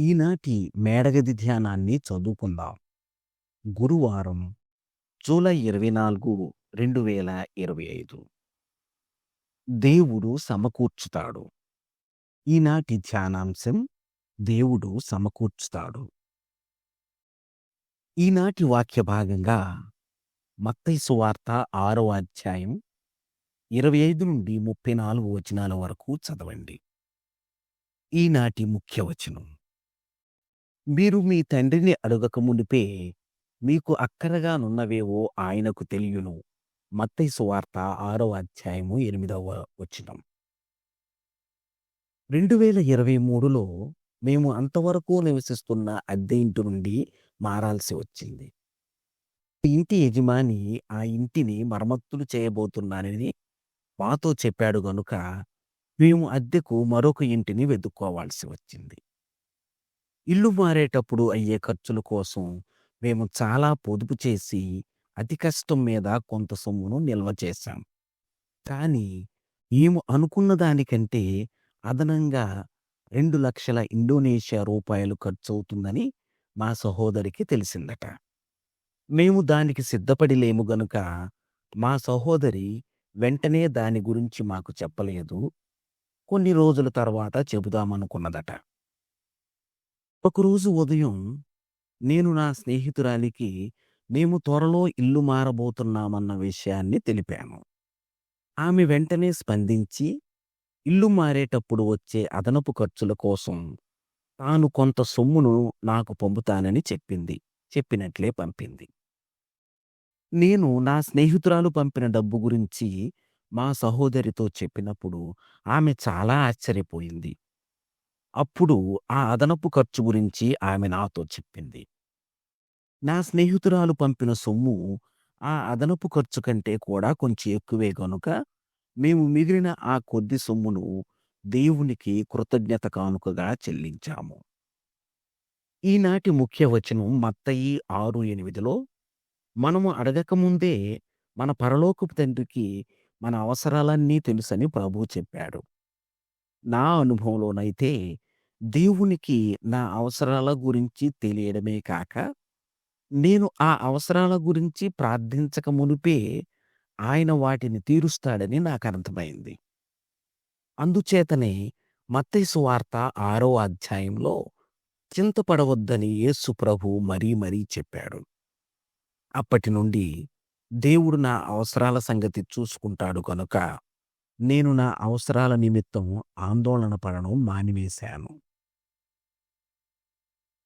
ఈనాటి మేడగది ధ్యానాన్ని చదువుకుందాం. గురువారం జూలై ఇరవై నాలుగు రెండు వేల ఇరవై ఐదు. దేవుడు సమకూర్చుతాడు. ఈనాటి ధ్యానాంశం దేవుడు సమకూర్చుతాడు. ఈనాటి వాక్య భాగంగా మత్తయి సువార్త ఆరో అధ్యాయం ఇరవై ఐదు నుండి ముప్పై నాలుగు వచనాల వరకు చదవండి. ఈనాటి ముఖ్య వచనం మీరు మీ తండ్రిని అడగక మునిపే మీకు అక్కరగా నున్నవేవో ఆయనకు తెలియను. మత్తయి సువార్త ఆరో అధ్యాయము ఎనిమిదవ వచనం. రెండు వేల ఇరవై మూడులో మేము అంతవరకు నివసిస్తున్న అద్దె ఇంటి నుండి మారాల్సి వచ్చింది. ఇంటి యజమాని ఆ ఇంటిని మరమ్మతులు చేయబోతున్నానని మాతో చెప్పాడు గనుక మేము అద్దెకు మరొక ఇంటిని వెతుక్కోవాల్సి వచ్చింది. ఇల్లు మారేటప్పుడు అయ్యే ఖర్చుల కోసం మేము చాలా పొదుపు చేసి అతి కష్టం మీద కొంత సొమ్మును నిల్వ చేశాం. కానీ మేము అనుకున్న దానికంటే అదనంగా రెండు లక్షల ఇండోనేషియా రూపాయలు ఖర్చవుతుందని మా సహోదరికి తెలిసిందట. మేము దానికి సిద్ధపడిలేము గనుక మా సహోదరి వెంటనే దాని గురించి మాకు చెప్పలేదు. కొన్ని రోజుల తర్వాత చెబుదామనుకున్నదట. ఒకరోజు ఉదయం నేను నా స్నేహితురాలికి మేము త్వరలో ఇల్లు మారబోతున్నామన్న విషయాన్ని తెలిపాను. ఆమె వెంటనే స్పందించి ఇల్లు మారేటప్పుడు వచ్చే అదనపు ఖర్చుల కోసం తాను కొంత సొమ్మును నాకు పంపుతానని చెప్పింది చెప్పినట్లే పంపింది. నేను నా స్నేహితురాలు పంపిన డబ్బు గురించి మా సహోదరితో చెప్పినప్పుడు ఆమె చాలా ఆశ్చర్యపోయింది. అప్పుడు ఆ అదనపు ఖర్చు గురించి ఆమె నాతో చెప్పింది. నా స్నేహితురాలు పంపిన సొమ్ము ఆ అదనపు ఖర్చు కంటే కూడా కొంచెం ఎక్కువే గనుక మేము మిగిలిన ఆ కొద్ది సొమ్మును దేవునికి కృతజ్ఞత కానుకగా చెల్లించాము. ఈనాటి ముఖ్య వచనం మత్తయి ఆరు ఎనిమిదిలో మనము అడగకముందే మన పరలోకపు తండ్రికి మన అవసరాలన్నీ తెలుసని ప్రభు చెప్పాడు. నా అనుభవంలోనైతే దేవునికి నా అవసరాల గురించి తెలియడమే కాక నేను ఆ అవసరాల గురించి ప్రార్థించక మునిపే ఆయన వాటిని తీరుస్తాడని నాకు అర్థమైంది. అందుచేతనే మత్తైసు వార్త ఆరో అధ్యాయంలో చింతపడవద్దని యేసు ప్రభు మరీ మరీ చెప్పాడు. అప్పటి నుండి దేవుడు నా అవసరాల సంగతి చూసుకుంటాడు కనుక నేను నా అవసరాల నిమిత్తం ఆందోళన పడడం మానివేశాను.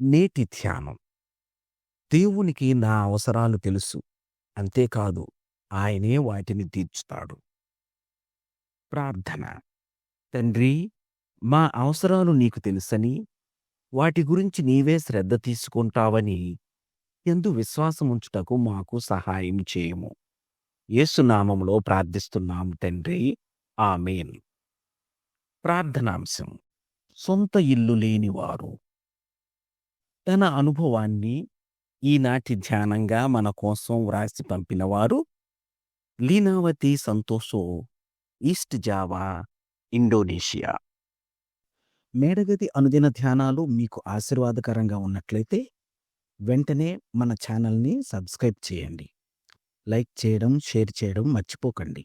నేటి ధ్యానం. దేవునికి నా అవసరాలు తెలుసు. అంతేకాదు ఆయనే వాటిని తీర్చుతాడు. ప్రార్థన. తండ్రి మా అవసరాలు నీకు తెలుసని వాటి గురించి నీవే శ్రద్ధ తీసుకుంటావని ఎందు విశ్వాసముంచుటకు మాకు సహాయం చేయము. యేసునామంలో ప్రార్థిస్తున్నాం తండ్రి. ఆమెన్. ప్రార్థనాంశం. సొంత ఇల్లు లేనివారు. తన అనుభవాన్ని ఈనాటి ధ్యానంగా మన కోసం వ్రాసి పంపినవారు Leenawati Santoso East Java Indonesia. మేడగది అనుదిన ధ్యానాలు మీకు ఆశీర్వాదకరంగా ఉన్నట్లయితే వెంటనే మన ఛానల్ని సబ్స్క్రైబ్ చేయండి. లైక్ చేయడం షేర్ చేయడం మర్చిపోకండి.